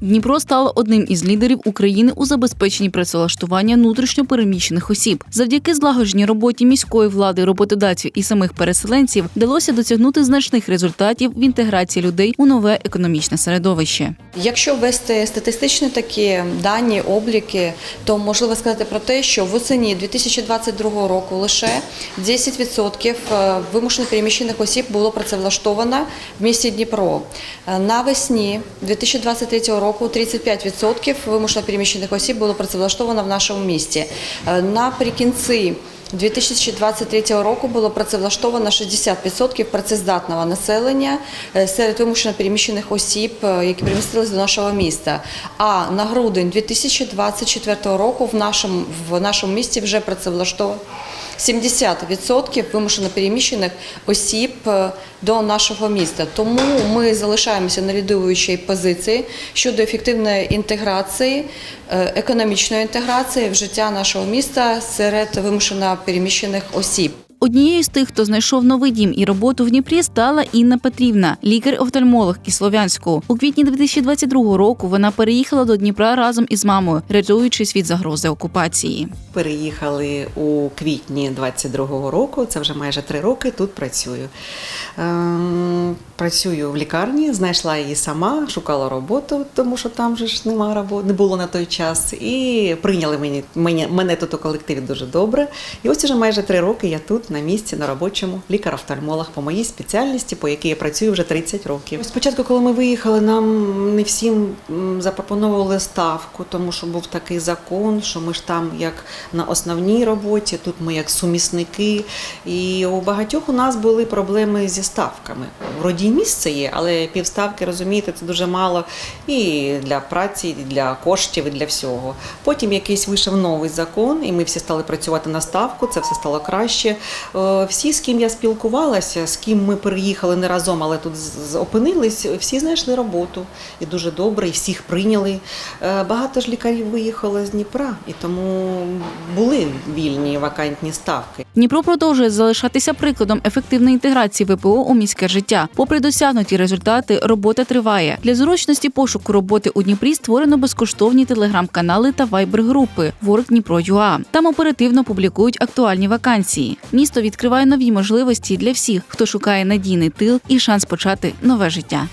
Дніпро стало одним із лідерів України у забезпеченні працевлаштування внутрішньо переміщених осіб. Завдяки злагодженій роботі міської влади, роботодавців і самих переселенців вдалося досягнути значних результатів в інтеграції людей у нове економічне середовище. Якщо ввести статистичні такі дані, обліки, то можливо сказати про те, що восені 2022 року лише 10% е, вимушено переміщених осіб було працевлаштовано в місті Дніпро. Е, Навесні 2023 року 35% вимушено переміщених осіб було працевлаштовано в нашому місті. Е, Наприкінці 2023 року було працевлаштовано 60% працездатного населення е, серед вимушено переміщених осіб, е, які перемістились до нашого міста. А на грудень 2024 року в нашому, в нашому місті вже працевлаштовано 70% вимушено переміщених осіб е, до нашого міста. Тому ми залишаємося на лідуючій позиції щодо ефективної інтеграції, економічної інтеграції в життя нашого міста серед вимушено переміщених осіб. Однією з тих, хто знайшов новий дім і роботу в Дніпрі, стала Інна Петрівна, лікар-офтальмолог із Слов'янську. У квітні 2022 року вона переїхала до Дніпра разом із мамою, рятуючись від загрози окупації. Переїхали у квітні 22-го року, це вже майже три роки. Тут працюю. Ем, працюю в лікарні, знайшла її сама, шукала роботу, тому що там же ж нема роботи, не було на той час. І прийняли мені, мені, мене тут у колективі дуже добре. І ось уже майже три роки я тут на місці, на робочому, лікар-офтальмолог по моїй спеціальності, по якій я працюю вже 30 років. Спочатку, коли ми виїхали, нам не всім запропонували ставку, тому що був такий закон, що ми ж там як на основній роботі, тут ми як сумісники. І у багатьох у нас були проблеми зі ставками. Вроді місце є, але півставки, розумієте, це дуже мало і для праці, і для коштів, і для всього. Потім якийсь вийшов новий закон, і ми всі стали працювати на ставку, це все стало краще. Е, Всі, з ким я спілкувалася, з ким ми переїхали не разом, але тут опинились, всі знайшли роботу. І дуже добре, і всіх прийняли. Е, Багато ж лікарів виїхало з Дніпра, і тому були вільні вакантні ставки. Дніпро продовжує залишатися прикладом ефективної інтеграції ВПО у міське життя. Попри досягнуті результати, робота триває. Для зручності пошуку роботи у Дніпрі створено безкоштовні телеграм-канали та вайбер-групи Work Дніпро.ua. Там оперативно публікують актуальні вакансії. Місто відкриває нові можливості для всіх, хто шукає надійний тил і шанс почати нове життя.